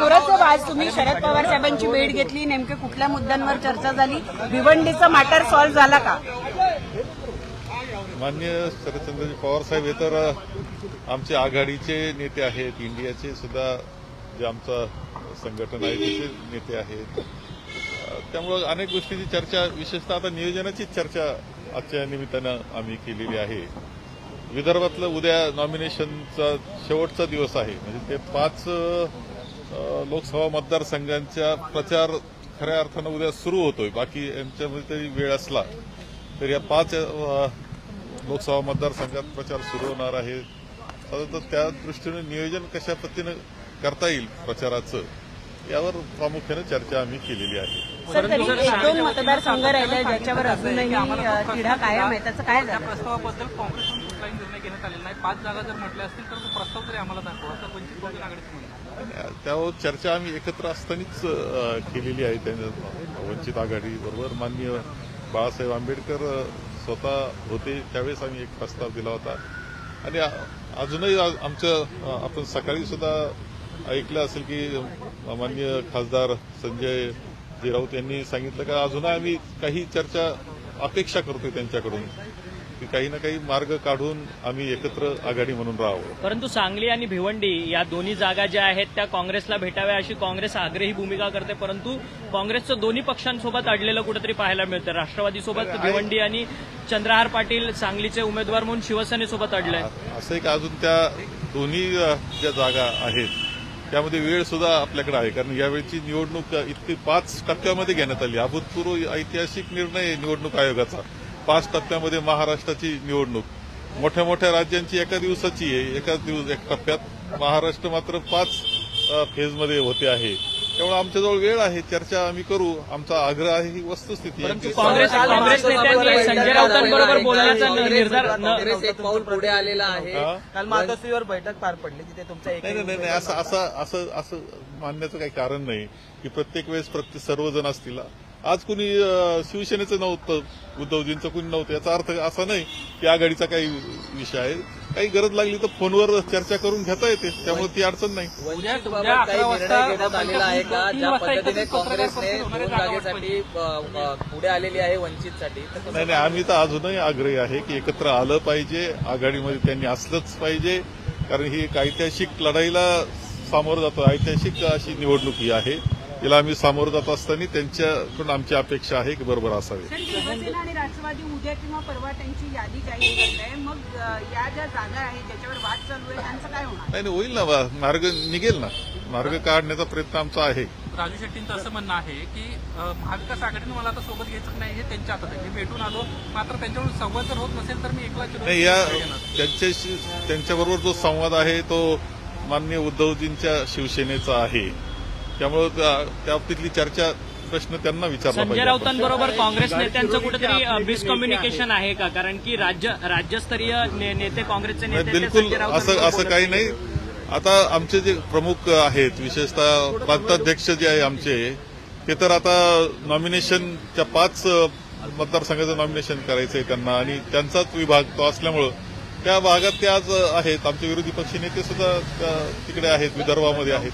थोडस आज तुम्ही शरद पवार साहेबांची भेट घेतली. नेमके कुठल्या मुद्द्यांवर चर्चा झाली? भिवंडीचा मॅटर सॉल्व्ह झाला का? मान्य शरदचंद्रजी पवार साहेब हे तर आमचे आघाडीचे नेते आहेत. इंडियाचे सुद्धा जे आमचं संघटन आहे त्याचे नेते आहेत. अ, त्यामुळं अनेक गोष्टीची चर्चा विशेषतः आता नियोजनाचीच चर्चा आजच्या निमित्तानं आम्ही केलेली आहे. विदर्भातलं उद्या नॉमिनेशनचा शेवटचा दिवस आहे. म्हणजे ते पाच लोकसभा मतदारसंघांचा प्रचार खऱ्या अर्थानं उद्या सुरू होतोय. बाकी यांच्यामध्ये तरी वेळ असला तर या पाच लोकसभा मतदारसंघात प्रचार सुरू होणार आहे. साधारणतः त्या दृष्टीनं नियोजन कशा पद्धतीनं करता येईल प्रचाराचं यावर प्रामुख्यानं चर्चा आम्ही केलेली आहे. सर तरी एक दोन मतदारसंघ राहिले ज्याच्यावर अजूनही तिढा कायम आहे. त्याचं काय झालं? प्रस्तावाबद्दल काँग्रेसकडून कुठलाही निर्णय घेण्यात आलेला नाही. पाच जागा जर म्हटल्या असतील तर तो प्रस्ताव तरी आम्हाला दाखवा असं वंचित बहुजन आघाडीचं म्हणणं त्यावर चर्चा आम्ही एकत्र असतानाच केलेली आहे त्यांच्या वंचित आघाडी बरोबर. माननीय बाळासाहेब आंबेडकर स्वतः होते त्यावेळेस आम्ही एक प्रस्ताव दिला होता. आणि अजूनही आमचं आपण सकाळी सुद्धा ऐकलं असेल की माननीय खासदार संजय जी राऊत यांनी सांगितलं का अजूनही आम्ही काही चर्चा अपेक्षा करतोय त्यांच्याकडून. की काही ना काही मार्ग काढून आम्ही एकत्र आघाडी म्हणून राहावं. परंतु सांगली आणि भिवंडी या दोन्ही जागा ज्या आहेत त्या काँग्रेसला भेटाव्या अशी काँग्रेस आग्रही भूमिका करते. परंतु काँग्रेसचं दोन्ही पक्षांसोबत अडलेलं कुठेतरी पाहायला मिळतं. राष्ट्रवादीसोबत भिवंडी आणि चंद्रहार पाटील सांगलीचे उमेदवार म्हणून शिवसेनेसोबत अडलंय. असं एक अजून त्या दोन्ही ज्या जागा आहेत त्यामध्ये वेळ सुद्धा आपल्याकडे आहे. कारण यावेळची निवडणूक इतकी पाच टप्प्यामध्ये घेण्यात आली. अभूतपूर्व ऐतिहासिक निर्णय निवडणूक आयोगाचा. पाच टप्प्यामध्ये महाराष्ट्राची निवडणूक. मोठ्या मोठ्या राज्यांची एका दिवसाची आहे एका दिवस एक टप्प्यात महाराष्ट्र मात्र पाच फेजमध्ये होते आहे. त्यामुळे आमच्याजवळ वेळ आहे चर्चा आम्ही करू. आमचा आग्रह आहे ही वस्तुस्थिती आहे काँग्रेस काँग्रेस नेत्यांनी संजय राऊतांबरोबर बोलण्याचा न- निर्धार न- काँग्रेस एक पाऊल पुढे आलेला आहे. हा? काल मातोश्रीवर बैठक पार पडली तिथे तुमचा एक नाही नाही नाही नाही, असं असं असं असं मानण्याचं काही कारण नाही की प्रत्येक वेळेस प्रत्येक सर्वजण असतील. आज कुणी शिवसेनेचं नव्हतं उद्धवजींचं कुणी नव्हतं याचा अर्थ असा नाही की आघाडीचा काही विषय आहे. काही गरज लागली तर फोनवर चर्चा करून घेता येते त्यामुळे ती अडचण नाही. पुढे आलेली आहे वंचितसाठी नाही नाही आम्ही तर अजूनही आग्रही आहे की एकत्र आलं पाहिजे आघाडीमध्ये त्यांनी असलंच पाहिजे कारण ही एक ऐतिहासिक लढाईला सामोरं जातो. ऐतिहासिक अशी निवडणूक ही आहे. तिला आम्ही सामोरं जात असताना त्यांच्याकडून आमची अपेक्षा आहे की बरोबर असावे. शिवसेना आणि राष्ट्रवादी उद्या किंवा परवा त्यांची यादी जाहीर करत आहे. मग या ज्या जागा आहेत ज्याच्यावर वाद चालू आहे त्यांचं काय होणार? नाही नाही होईल ना वा- मार्ग निघेल ना. मार्ग काढण्याचा प्रयत्न आमचा आहे. राजू शेट्टींचं असं म्हणणं आहे की महाविकास आघाडीनं मला आता सोबत घ्यायचं नाही हे त्यांच्या हातात आहे. मी भेटून आलो मात्र त्यांच्याकडून संवाद जर होत नसेल तर मी एकला नाही या. त्यांच्याशी त्यांच्याबरोबर जो संवाद आहे तो माननीय उद्धवजींच्या शिवसेनेचा आहे. त्यामुळे त्या- बाबतीतली चर्चा प्रश्न त्यांना विचारला संजय. राऊतांबरोबर काँग्रेस नेत्यांचं कुठेतरी मिसकम्युनिकेशन आहे का कारण की राज्य राज्यस्तरीय नेते काँग्रेसचे नेते बिलकुल असं असं काही. नाही आता आमचे जे प्रमुख आहेत विशेषतः प्रांताध्यक्ष जे आहे आमचे ते तर आता नॉमिनेशनच्या पाच मतदारसंघाचं नॉमिनेशन करायचंय त्यांना आणि त्यांचाच विभाग तो असल्यामुळं त्या भागात ते आज आहेत आमचे विरोधी पक्षनेते सुद्धा त्या- तिकडे आहेत विदर्भामध्ये आहेत